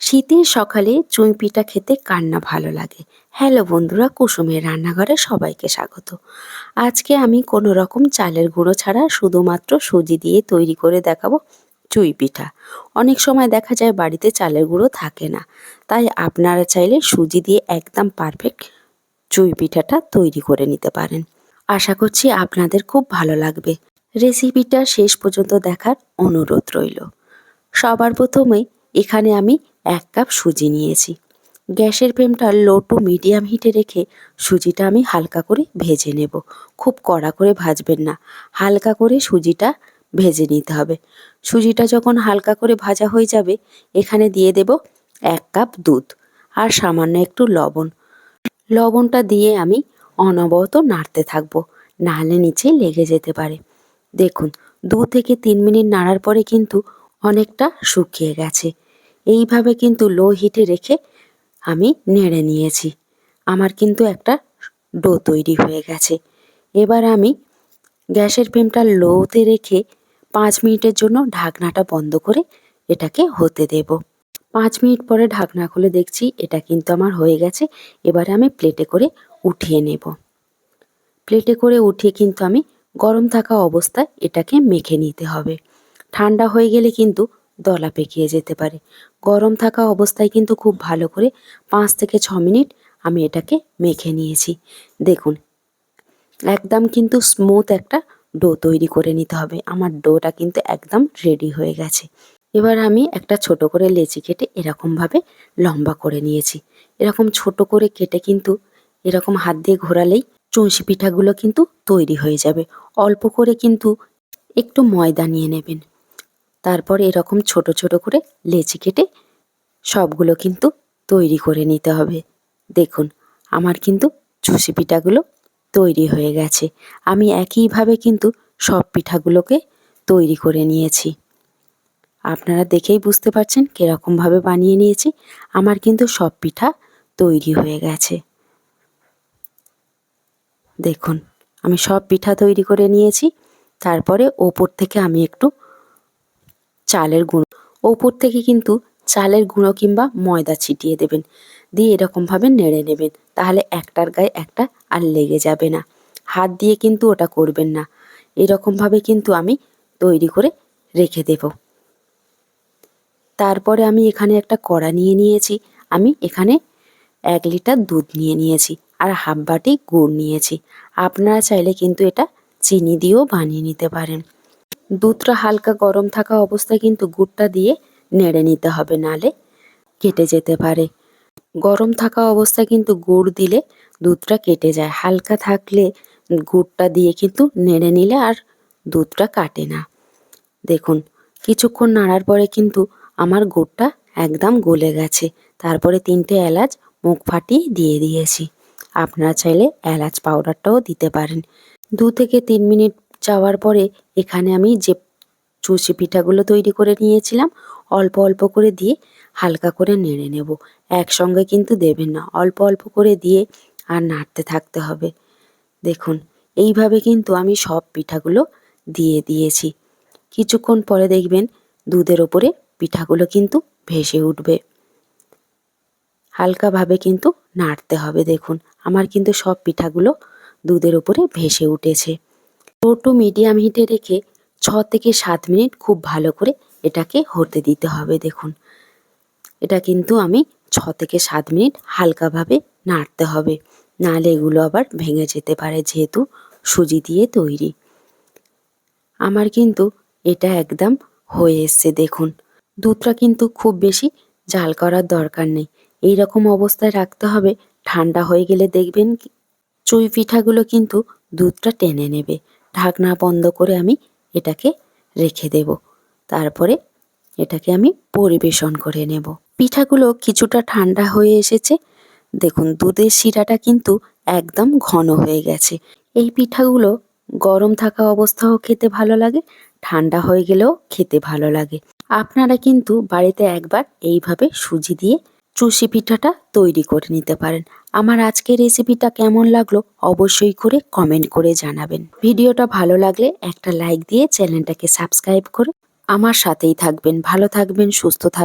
শীতের সকালে চুঁই পিঠা খেতে কার না ভালো লাগে? হ্যালো বন্ধুরা, কুসুমের রান্নাঘরে সবাইকে স্বাগত। আজকে আমি কোনো রকম চালের গুঁড়ো ছাড়া শুধুমাত্র সুজি দিয়ে তৈরি করে দেখাবো চুই পিঠা। অনেক সময় দেখা যায় বাড়িতে চালের গুঁড়ো থাকে না, তাই আপনারা চাইলে সুজি দিয়ে একদম পারফেক্ট চুই পিঠাটা তৈরি করে নিতে পারেন। আশা করছি আপনাদের খুব ভালো লাগবে। রেসিপিটা শেষ পর্যন্ত দেখার অনুরোধ রইল। সবার প্রথমেই এখানে আমি এক কাপ সুজি নিয়েছি। গ্যাসের ফ্লেমটা লো টু মিডিয়াম হিটে রেখে সুজিটা আমি হালকা করে ভেজে নেব। খুব কড়া করে ভাজবেন না। হালকা করে সুজিটা ভেজে নিতে হবে। সুজিটা যখন হালকা করে ভাজা হয়ে যাবে, এখানে দিয়ে দেব এক কাপ দুধ আর সামান্য একটু লবণ। লবণটা দিয়ে আমি অনবরত নাড়তে থাকব, নাহলে নিচে লেগে যেতে পারে। দেখুন, দু থেকে তিন মিনিট নাড়ার পরে কিন্তু অনেকটা শুকিয়ে গেছে। এইভাবে কিন্তু লো হিটে রেখে আমি নেড়ে নিয়েছি। আমার কিন্তু একটা ডো তৈরি হয়ে গেছে। এবার আমি গ্যাসের ফ্লেমটা লোতে রেখে পাঁচ মিনিটের জন্য ঢাকনাটা বন্ধ করে এটাকে হতে দেব। পাঁচ মিনিট পরে ঢাকনা খুলে দেখছি এটা কিন্তু আমার হয়ে গেছে। এবারে আমি প্লেটে করে উঠিয়ে নেব। প্লেটে করে উঠিয়ে কিন্তু আমি গরম থাকা অবস্থায় এটাকে মেখে নিতে হবে। ঠান্ডা হয়ে গেলে কিন্তু দলা পেকিয়ে যেতে পারে। গরম থাকা অবস্থায় কিন্তু খুব ভালো করে পাঁচ থেকে ছ মিনিট আমি এটাকে মেখে নিয়েছি। দেখুন, একদম কিন্তু স্মুথ একটা ডো তৈরি করে নিতে হবে। আমার ডোটা কিন্তু একদম রেডি হয়ে গেছে। এবার আমি একটা ছোট করে লেচি কেটে এরকমভাবে লম্বা করে নিয়েছি। এরকম ছোট করে কেটে কিন্তু এরকম হাত দিয়ে ঘোরালেই চুঁচি পিঠাগুলো কিন্তু তৈরি হয়ে যাবে। অল্প করে কিন্তু একটু ময়দা নিয়ে নেবেন। তারপর এরকম ছোট ছোট করে লেচি কেটে সবগুলো কিন্তু তৈরি করে নিতে হবে। দেখুন, আমার কিন্তু চুষি পিঠাগুলো তৈরি হয়ে গেছে। আমি একইভাবে কিন্তু সব পিঠাগুলোকে তৈরি করে নিয়েছি। আপনারা দেখেই বুঝতে পারছেন কীরকমভাবে বানিয়ে নিয়েছি। আমার কিন্তু সব পিঠা তৈরি হয়ে গেছে। দেখুন, আমি সব পিঠা তৈরি করে নিয়েছি। তারপরে ওপর থেকে আমি একটু চালের গুঁড়ো। ওপর থেকে কিন্তু চালের গুঁড়ো কিংবা ময়দা ছিটিয়ে দেবেন। দিয়ে এরকমভাবে নেড়ে নেবেন। তাহলে একটার গায়ে একটা আর লেগে যাবে না। হাত দিয়ে কিন্তু ওটা করবেন না। এরকমভাবে কিন্তু আমি তৈরি করে রেখে দেব। তারপরে আমি এখানে একটা কড়া নিয়ে নিয়েছি। আমি এখানে এক লিটার দুধ নিয়ে নিয়েছি আর হাফ বাটি গুড় নিয়েছি। আপনারা চাইলে কিন্তু এটা চিনি দিয়েও বানিয়ে নিতে পারেন। দুধটা হালকা গরম থাকা অবস্থায় কিন্তু গুড়টা দিয়ে নেড়ে নিতে হবে, নালে কেটে যেতে পারে। গরম থাকা অবস্থায় কিন্তু গুড় দিলে দুধটা কেটে যায়। হালকা থাকলে গুড়টা দিয়ে কিন্তু নেড়ে নিলে আর দুধটা কাটে না। দেখুন, কিছুক্ষণ নাড়ার পরে কিন্তু আমার গুড়টা একদম গলে গেছে। তারপরে তিনটে এলাচ মুখ ফাটিয়ে দিয়ে দিয়েছি। আপনারা চাইলে এলাচ পাউডারটাও দিতে পারেন। দু থেকে তিন মিনিট যাওয়ার পরে এখানে আমি যে চুষি পিঠাগুলো তৈরি করে নিয়েছিলাম, অল্প অল্প করে দিয়ে হালকা করে নেড়ে নেব। একসঙ্গে কিন্তু দেবেন না, অল্প অল্প করে দিয়ে আর নাড়তে থাকতে হবে। দেখুন, এইভাবে কিন্তু আমি সব পিঠাগুলো দিয়ে দিয়েছি। কিছুক্ষণ পরে দেখবেন দুধের ওপরে পিঠাগুলো কিন্তু ভেসে উঠবে। হালকাভাবে কিন্তু নাড়তে হবে, দেখুন। আমার কিন্তু সব পিঠাগুলো দুধের ওপরে ভেসে উঠেছে। লো টু মিডিয়াম হিটে রেখে ছ থেকে সাত মিনিট খুব ভালো করে এটাকে হতে দিতে হবে, দেখুন। এটা কিন্তু আমি ছ থেকে সাত মিনিট হালকাভাবে নাড়তে হবে, নাহলে এগুলো আবার ভেঙে যেতে পারে যেহেতু সুজি দিয়ে তৈরি। আমার কিন্তু এটা একদম হয়ে এসছে, দেখুন। দুধটা কিন্তু খুব বেশি জাল করার দরকার নেই। এই রকম অবস্থায় রাখতে হবে, ঠান্ডা হয়ে গেলে দেখবেন চুই পিঠাগুলো কিন্তু দুধটা টেনে নেবে। ঢাকনা বন্ধ করে আমি এটাকে রেখে দেব। তারপরে এটাকে আমি পরিবেশন করে নেব। পিঠাগুলো কিছুটা ঠান্ডা হয়ে এসেছে। দেখুন, দুধের শিরাটা কিন্তু একদম ঘন হয়ে গেছে। এই পিঠাগুলো গরম থাকা অবস্থাও খেতে ভালো লাগে, ঠান্ডা হয়ে গেলেও খেতে ভালো লাগে। আপনারা কিন্তু বাড়িতে একবার এইভাবে সুজি দিয়ে চুষি পিঠাটা তৈরি করে নিতে পারেন। আমার আজকের রেসিপিটা কেমন লাগল অবশ্যই করে কমেন্ট করে জানাবেন। ভিডিওটা ভালো লাগলে একটা লাইক দিয়ে চ্যানেলটাকে সাবস্ক্রাইব করে আমার সাথেই থাকবেন, ভালো থাকবেন, সুস্থ থাকবেন।